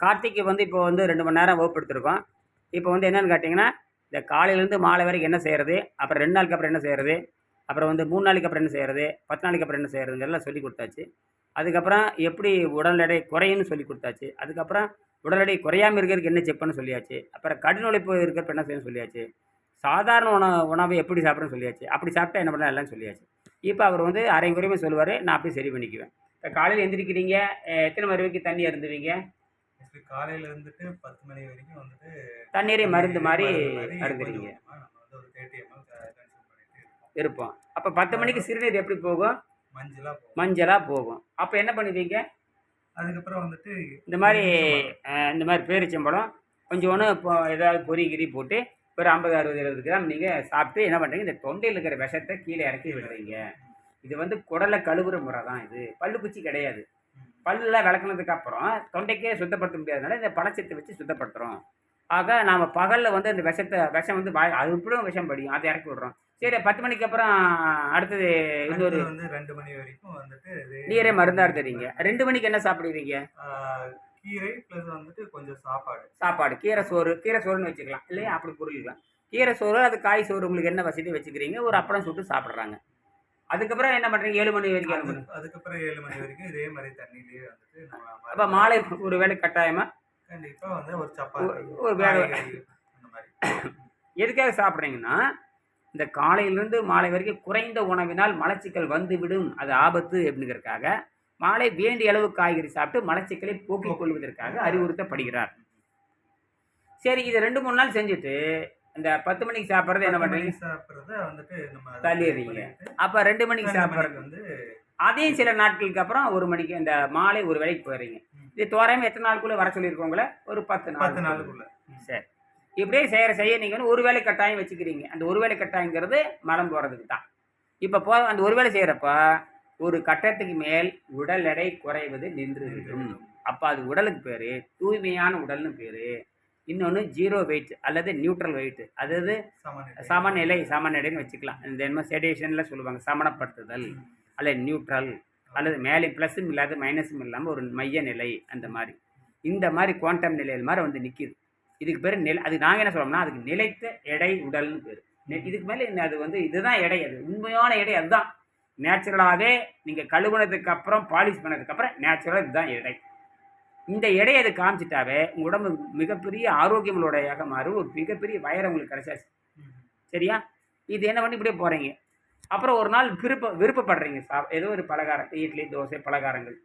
கார்த்திக்கு வந்து இப்போ வந்து ரெண்டு மணி நேரம் வகுப்பு எடுத்திருக்கோம் இப்போ வந்து என்னென்னு கேட்டிங்கன்னா இந்த காலையிலேருந்து மாலை வரைக்கும் என்ன செய்கிறது அப்புறம் ரெண்டு நாளுக்கு அப்புறம் என்ன செய்கிறது அப்புறம் வந்து மூணு நாளைக்கு அப்புறம் என்ன செய்கிறது பத்து நாளைக்கு அப்புறம் என்ன செய்கிறதுங்கிறலாம் சொல்லி கொடுத்தாச்சு. அதுக்கப்புறம் எப்படி உடல் எடை குறையும்னு சொல்லி கொடுத்தாச்சு. அதுக்கப்புறம் உடல் எடை குறையாமல் இருக்கிறதுக்கு என்ன செக் பண்ண சொல்லியாச்சு. அப்புறம் கடின உழைப்பு இருக்கிறப்ப என்ன செய்யணும் சொல்லியாச்சு. சாதாரண உணவு உணவை எப்படி சாப்பிட்றன்னு சொல்லியாச்சு. அப்படி சாப்பிட்டா என்ன பண்ணலாம் எல்லாம் சொல்லியாச்சு. இப்போ அவர் வந்து அரை குறையுமே சொல்லுவார் நான் அப்படியே சரி பண்ணிக்குவேன். இப்போ காலையில் எந்திரிக்கிறீங்க எத்தனை மணி வரைக்கும் தண்ணி அருந்துவீங்க? நெக்ஸ்ட் காலையில இருந்துட்டு பத்து மணி வரைக்கும் வந்துட்டு தண்ணீரை மருந்து மாதிரி அருந்துறீங்க. இருப்போம். அப்போ பத்து மணிக்கு சிறுநீர் எப்படி போகும்? மஞ்சளா போகும். மஞ்சளாக போகும். அப்போ என்ன பண்ணுவீங்க? அதுக்கப்புறம் வந்துட்டு இந்த மாதிரி இந்த மாதிரி பேரிச்சம்பழம் கொஞ்சோன்னு இப்போ ஏதாவது பொரி கிரி போட்டு ஒரு ஐம்பது அறுபது எழுபது கிராம் நீங்கள் சாப்பிட்டு என்ன பண்ணுறீங்க இந்த தொண்டையில் இருக்கிற விஷத்தை கீழே இறக்கி விடுறீங்க. இது வந்து குடலை கழுவுற முறை தான் இது. பல்லு குச்சி கிடையாது. பல்லுலாம் விளக்குனதுக்கு அப்புறம் தொண்டைக்கே சுத்தப்படுத்த முடியாதனால இந்த பழச்சத்தை வச்சு சுத்தப்படுத்துகிறோம் ஆக நாம் பகலில் வந்து அந்த விஷத்தை விஷம் வந்து வாய் அது இப்படியும் விஷம் படியும். அதை இறக்கி விடுறோம். சரி பத்து மணிக்கு அப்புறம் அடுத்தது இன்னொரு அடுத்தது வந்து ரெண்டு மணி வரைக்கும் வந்துட்டு இது, நீரே மருந்தா எடுத்துறீங்க ரெண்டு மணிக்கு என்ன சாப்பிடுவீங்க? கீரை ப்ளஸ் வந்துட்டு கொஞ்சம் சாப்பாடு. சாப்பாடு. கீரை சோறு கீரை சோறுன்னு வச்சுக்கலாம். இல்லையா? அப்படி புரிஞ்சுக்கலாம் கீரை சோறு அது காய் சோறு உங்களுக்கு என்ன வசதி வச்சுக்கிறீங்க? ஒரு அப்பளம் சுட்டு சாப்பிட்றாங்க. அதுக்கப்புறம் என்ன பண்ணுறீங்க ஏழு மணி வரைக்கும் ஏழு மணி அது- அதுக்கப்புறம் ஏழு மணி வரைக்கும் இதே மாதிரி தண்ணியிலேயே வந்துட்டு நம்ம அப்போ மாலை ஒரு வேளை கட்டாயமாக கண்டிப்பா வந்து ஒரு சப்பாத்தி ஒரு அந்த மாதிரி. எதுக்காக சாப்பிட்றீங்கன்னா இந்த காலையிலேருந்து மாலை வரைக்கும் குறைந்த உணவினால் மலச்சிக்கல் வந்துவிடும். அது ஆபத்து அப்படிங்கிறதுக்காக மாலை வேண்டிய அளவு காய்கறி சாப்பிட்டு மலச்சிக்கலை போக்கிக் கொள்வதற்காக அறிவுறுத்தப்படுகிறார். சரி இது ரெண்டு மூணு நாள் செஞ்சுட்டு இந்த பத்து மணிக்கு சாப்பிட்றது என்ன பண்ணுறீங்க? சாப்பிடுறத வந்துட்டு நம்ம தள்ளிடுறீங்க. அப்போ ரெண்டு மணிக்கு சாப்பிட்றது. வந்து அதையும் சில நாட்களுக்கு அப்புறம் ஒரு மணிக்கு இந்த மாலை ஒரு வேலைக்கு போயிடுறீங்க. இது தோராயமாக எத்தனை நாளுக்குள்ளே வர சொல்லியிருக்கோங்களே? ஒரு பத்து நாள் பத்து நாளுக்குள்ள. சரி. இப்படியே செய்கிற செய்ய நீங்கள் வந்து ஒரு வேளை கட்டாயம் வச்சுக்கிறீங்க. அந்த ஒரு வேளை கட்டாயங்கிறது மலம் போகிறதுக்கு தான். இப்போ போ அந்த ஒரு வேளை செய்கிறப்ப ஒரு கட்டத்துக்கு மேல் உடல் எடை குறைவது நின்றுவிடும். அப்போ அது உடலுக்கு பேர் தூய்மையான உடல்னு பேர். இன்னொன்று ஜீரோ வெயிட் அல்லது நியூட்ரல் வெயிட் அதாவது சமநிலை. சமநிலை சமநிலைன்னு வச்சுக்கலாம். இந்த என்ன செடேஷனில் சொல்லுவாங்க சமணப்படுத்துதல் அல்லது நியூட்ரல் அல்லது மேலே ப்ளஸ்ஸும் இல்லாத மைனஸும் இல்லாமல் ஒரு மைய நிலை அந்த மாதிரி. இந்த மாதிரி குவாண்டம் நிலையில் மாதிரி வந்து நிற்கிது இதுக்கு பேர் நில அது நாங்கள் என்ன சொல்றோம்னா அதுக்கு நிலைத்த எடை உடல்னு பேர். இதுக்கு மேலே அது வந்து இதுதான் எடை அது உண்மையான எடை அதுதான். நேச்சுரலாகவே நீங்கள் கழுவுனதுக்கு அப்புறம் பாலிஷ் பண்ணதுக்கு அப்புறம் நேச்சுரலாக இதுதான் எடை. இந்த எடையை அது காமிச்சிட்டாவே உங்கள் உடம்பு மிகப்பெரிய ஆரோக்கியங்களுடையாக மாறும். ஒரு மிகப்பெரிய வயரம் உங்களுக்கு கிடைச்சாச்சு. சரியா? இது என்ன பண்ணி இப்படியே போகிறீங்க அப்புறம் ஒரு நாள் விருப்ப விருப்பப்படுறீங்க. சா ஏதோ ஒரு பலகாரம் இட்லி தோசை பலகாரங்கள்.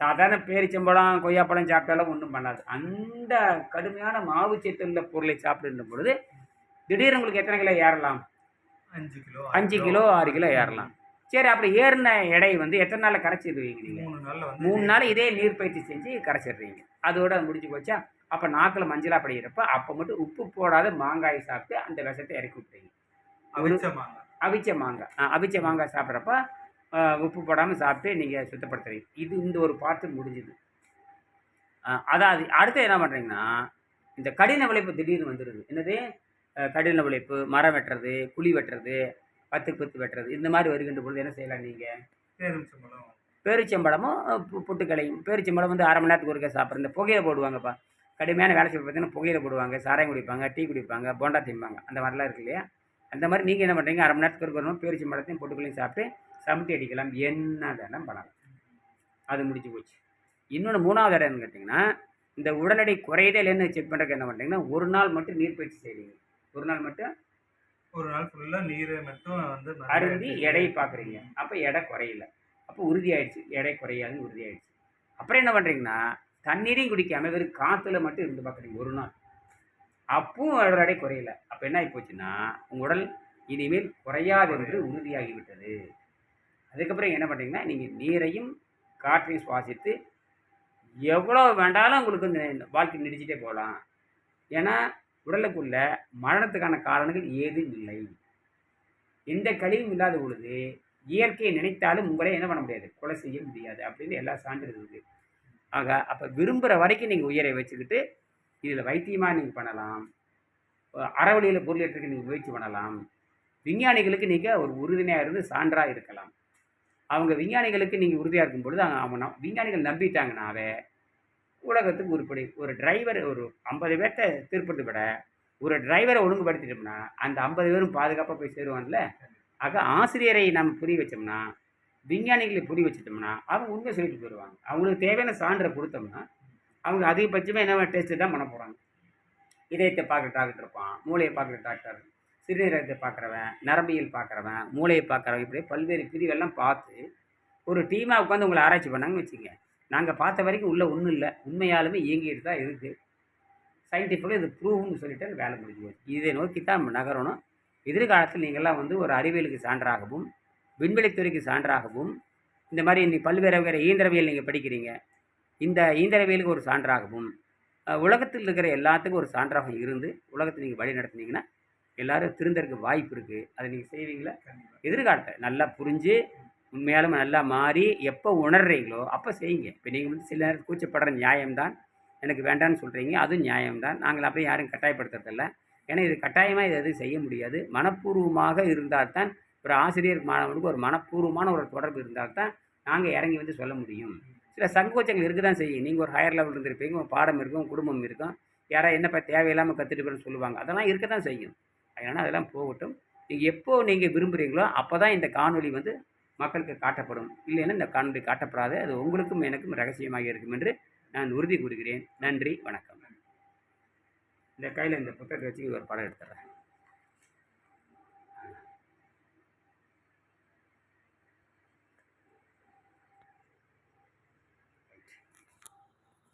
சாதாரண பேரிச்சம்பழம் கொய்யாப்பழம் சாப்பிட்டாலும் ஒன்றும் பண்ணாது. அந்த கடுமையான மாவு சத்து உள்ள பொருளை சாப்பிடுன்ற பொழுது திடீர்னு உங்களுக்கு எத்தனை கிலோ ஏறலாம்? அஞ்சு கிலோ அஞ்சு கிலோ ஆறு கிலோ ஏறலாம். சரி அப்படி ஏறின எடை வந்து எத்தனை நாளில் கரைச்சிடுவீங்க நீங்கள் மூணு நாள்ல வந்து மூணு நாள் இதே நீர் பயிற்சி செஞ்சு கரைச்சிடுறீங்க. அதோட முடிஞ்சு போச்சா? அப்போ நாக்கில் மஞ்சளாக படுகிறப்ப அப்போ மட்டும் உப்பு போடாத மாங்காய் சாப்பிட்டு அந்த விஷத்தை இறக்கி விட்டுறீங்க. அவிச்ச மாங்காய். அவிச்ச மாங்காய். ஆ, அவிச்ச மாங்காய் சாப்பிட்றப்ப உப்பு போடாமல் சாப்பிட்டு நீங்கள் சுத்தப்படுத்துறீங்க. இது இந்த ஒரு பாட்டு முடிஞ்சுது. அதாவது அடுத்து என்ன பண்ணுறீங்கன்னா இந்த கடின உழைப்பு திடீர்னு வந்துடுது என்னது? கடின உழைப்பு மரம் வெட்டுறது குழி வெட்டுறது பத்துக்கு பத்து வெட்டுறது. இந்த மாதிரி வருகின்ற பொழுது என்ன செய்யலாம் நீங்கள் பேருச்சம்பழம். பேரிச்சம்பழமும் புட்டுக்களையும். பேரிச்சம்பழம் வந்து அரை மணி நேரத்துக்கு ஒருக்க சாப்பிட்ற இந்த புகையில போடுவாங்கப்பா. கடுமையான வேலை செய்ய பார்த்தீங்கன்னா புகையில போடுவாங்க சாராயம் குடிப்பாங்க டீ குடிப்பாங்க போண்டா திம்பாங்க அந்த மாதிரிலாம் இருக்கு இல்லையா? அந்த மாதிரி நீங்கள் என்ன பண்ணுறீங்க அரை மணி நேரத்துக்கு ஒரு வரணும் பேரிச்சம்பழத்தையும் பொட்டுக்களையும் சாப்பிட்டு சமட்டி அடிக்கலாம். என்ன வேணாலும் பண்ணலாம். அது முடிஞ்சு போச்சு. இன்னொன்று மூணாவது இடம் என்னன்னு கேட்டிங்கன்னா இந்த உடல் எடை குறையுதே இல்லைன்னு செக் பண்ணுறதுக்கு என்ன பண்ணுறீங்கன்னா ஒரு நாள் மட்டும் நீர் பயிற்சி செய்வீங்க ஒரு நாள் மட்டும் ஒரு நாள் ஃபுல்லா நீரை மட்டும் வந்து அருந்தி எடையை பார்க்குறீங்க அப்போ எடை குறையல. அப்போ உறுதியாயிடுச்சு. எடை குறையாதுன்னு உறுதியாயிடுச்சு. அப்புறம் என்ன பண்ணுறீங்கன்னா தண்ணீரையும் குடிக்காம வெறும் காற்றுல மட்டும் இருந்து பார்க்குறீங்க ஒரு நாள். அப்பவும் அதோட எடை குறையல. அப்போ என்ன ஆகி போச்சுன்னா உங்கள் உடல் இனிமேல் குறையாது என்று உறுதியாகிவிட்டது அதுக்கப்புறம் என்ன பண்ணுறீங்கன்னா நீங்கள் நீரையும் காற்றையும் சுவாசித்து எவ்வளோ வேண்டாலும் உங்களுக்கு வாழ்க்கை நீடிச்சிட்டே போகலாம். ஏன்னா உடலுக்குள்ள மரணத்துக்கான காரணங்கள் ஏதும் இல்லை. எந்த கழிவும் இல்லாத பொழுது இயற்கையை நினைத்தாலும் உங்களை என்ன பண்ண முடியாது? கொலை செய்ய முடியாது. அப்படின்னு எல்லா சான்றிதழ் இருக்குது. ஆக அப்போ விரும்புகிற வரைக்கும் நீங்கள் உயிரை வச்சுக்கிட்டு இதில் வைத்தியமாக நீங்கள் பண்ணலாம். அறவழியில் பொருளேற்றுக்கு நீங்கள் முயற்சி பண்ணலாம். விஞ்ஞானிகளுக்கு நீங்கள் ஒரு உறுதுணையாக இருந்து சான்றாக இருக்கலாம். அவங்க விஞ்ஞானிகளுக்கு நீங்கள் உறுதியாக இருக்கும் பொழுது அவங்க விஞ்ஞானிகள் நம்பிட்டாங்கனாவே உலகத்துக்கு உருப்படி ஒரு டிரைவர் ஒரு ஐம்பது பேர்த்த திருப்பதை விட ஒரு டிரைவரை ஒழுங்குபடுத்திட்டோம்னா அந்த ஐம்பது பேரும் பாதுகாப்பாக போய் சேருவான்ல ஆக ஆசிரியரை நம்ம புரிய வச்சோம்னா விஞ்ஞானிகளை புரிய வச்சிட்டோம்னா அவங்க உண்மை சொல்லிட்டு போயிடுவாங்க அவங்களுக்கு தேவையான சான்றை கொடுத்தோம்னா அவங்க அதிகபட்சமாக என்ன டெஸ்ட்டு தான் பண்ண போகிறாங்க இதயத்தை பார்க்குற டாக்டர் இருப்பான் மூளையை பார்க்குற டாக்டர் சிறுநீரகத்தை பார்க்குறவன் நரம்பியல் பார்க்குறவன் மூளையை பார்க்குறவன் இப்படி பல்வேறு பிரிவெல்லாம் பார்த்து ஒரு டீமாக உட்காந்து உங்களை ஆராய்ச்சி பண்ணாங்கன்னு வச்சுங்க நாங்கள் பார்த்த வரைக்கும் உள்ள ஒன்றும் இல்லை. உண்மையாலுமே இயங்கிட்டு தான் இருக்குது சயின்டிஃபிக்காக இது ப்ரூவ்னு சொல்லிட்டு வேலை முடிஞ்சு போச்சு. இதை நோக்கி தான் நம்ம நகரணும். எதிர்காலத்தில் நீங்கள்லாம் வந்து ஒரு அறிவியலுக்கு சான்றாகவும் விண்வெளித்துறைக்கு சான்றாகவும் இந்த மாதிரி இன்னைக்கு பல்வேறு வேறு இயந்திரவியல் நீங்கள் படிக்கிறீங்க. இந்த இயந்திரவியலுக்கு ஒரு சான்றாகவும் உலகத்தில் இருக்கிற எல்லாத்துக்கும் ஒரு சான்றாக இருந்து உலகத்தை நீங்கள் வழி நடத்துனீங்கன்னா எல்லாரும் திருந்தறதுக்கு வாய்ப்பு இருக்குது அதை நீங்கள் செய்வீங்களா? எதிர்காலத்தை நல்லா புரிஞ்சு உண்மையாலும் நல்லா மாறி எப்போ உணர்றீங்களோ அப்போ செய்யுங்க. இப்போ நீங்கள் வந்து சில நேரம் கூச்சப்படுற நியாயம்தான். எனக்கு வேண்டாம்னு சொல்கிறீங்க அதுவும் நியாயம்தான். நாங்கள் அப்படியே யாரும் கட்டாயப்படுத்துறதில்ல. ஏன்னா இது கட்டாயமாக இது எதுவும் செய்ய முடியாது. மனப்பூர்வமாக இருந்தால் தான் ஒரு ஆசிரியர் மாணவனுக்கு ஒரு மனப்பூர்வமான ஒரு தொடர்பு இருந்தால் தான் நாங்கள் இறங்கி வந்து சொல்ல முடியும். சில சங்கோச்சங்கள் இருக்க தான் செய்யும். நீங்கள் ஒரு ஹையர் லெவலில் இருந்திருப்பீங்க. உங்கள் பாடம் இருக்கும். குடும்பம் இருக்கும். யாராவது என்னப்பா தேவையில்லாமல் கற்றுட்டு சொல்லுவாங்க. அதெல்லாம் இருக்க தான் செய்யும். அதனால் அதெல்லாம் போகட்டும். நீங்கள் எப்போது நீங்கள் விரும்புகிறீங்களோ அப்போ தான் இந்த காணொலி வந்து மக்களுக்கு காட்டப்படும். இல்லைன்னா இந்த காணொலி காட்டப்படாது. அது உங்களுக்கும் எனக்கும் ரகசியமாக இருக்கும் என்று நான் உறுதி கூறுகிறேன். நன்றி வணக்கம். இந்த கையில் இந்த புத்தகத்தை வச்சு ஒரு படம் எடுத்துடுறேன்.